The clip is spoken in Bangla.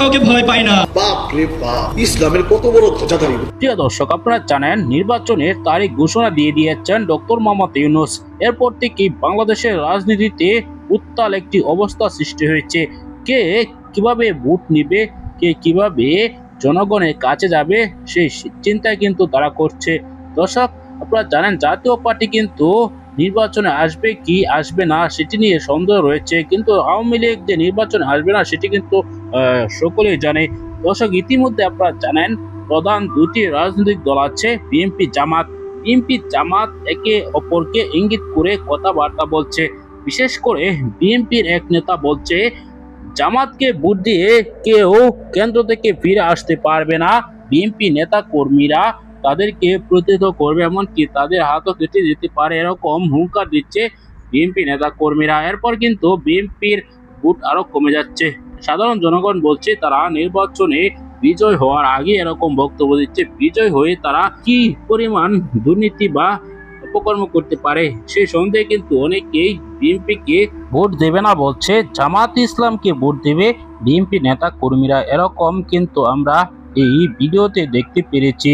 কাউকে ভয় পায় না। বাপ রে বাপ ইসলামের কত বড় ধ্বজাধারী। প্রিয় দর্শক আপনারা জানেন নির্বাচনের তারিখ ঘোষণা দিয়ে দিয়েছেন ডক্টর মোহাম্মদ ইউনুস। এরপর থেকে বাংলাদেশের রাজনীতিতে উত্তাল একটি অবস্থা সৃষ্টি হয়েছে। কে কীভাবে ভোট নিবে কে কীভাবে জনগণের কাছে যাবে সেই চিন্তায় কিন্তু তারা করছে। দর্শক আপনারা জানেন জাতীয় পার্টি কিন্তু নির্বাচনে আসবে কি আসবে না সেটি নিয়ে সন্দেহ রয়েছে, কিন্তু আওয়ামী লীগ যে নির্বাচনে আসবে না সেটি কিন্তু সকলেই জানে। দর্শক, ইতিমধ্যে আপনারা জানেন, প্রধান দুটি রাজনৈতিক দল আছে, বিএনপি, জামাত। বিএনপি, জামাত একে অপরকে ইঙ্গিত করে কথাবার্তা বলছে। বিশেষ করে বিএনপির এক নেতা বলছে, জামাতকে ভোট দিয়ে কেউ কেন্দ্র থেকে ফিরে আসতে পারবে না। বিএনপি নেতা কর্মীরা তাদেরকে প্রতিহত করবে, এমনকি তাদের হাতও কেটে যেতে পারে এরকম হুঙ্কার দিচ্ছে বিএনপি নেতা কর্মীরা এরপর কিন্তু বিএনপির ভোট আরও কমে যাচ্ছে। সাধারণ জনগণ বলছে তারা নির্বাচনে বিজয় হওয়ার আগে এরকম বক্তব্য দিচ্ছে। বিজয় হয়ে তারা কি পরিমাণ দুর্নীতি বা অপকর্ম করতে পারে, সেই সন্দেহে কিন্তু অনেকেই বিএনপিকে ভোট দেবে না বলছে। জামাত ইসলামকে ভোট দেবে বিএনপি নেতা কর্মীরা এরকম কিন্তু আমরা এই ভিডিওতে দেখতে পেরেছি।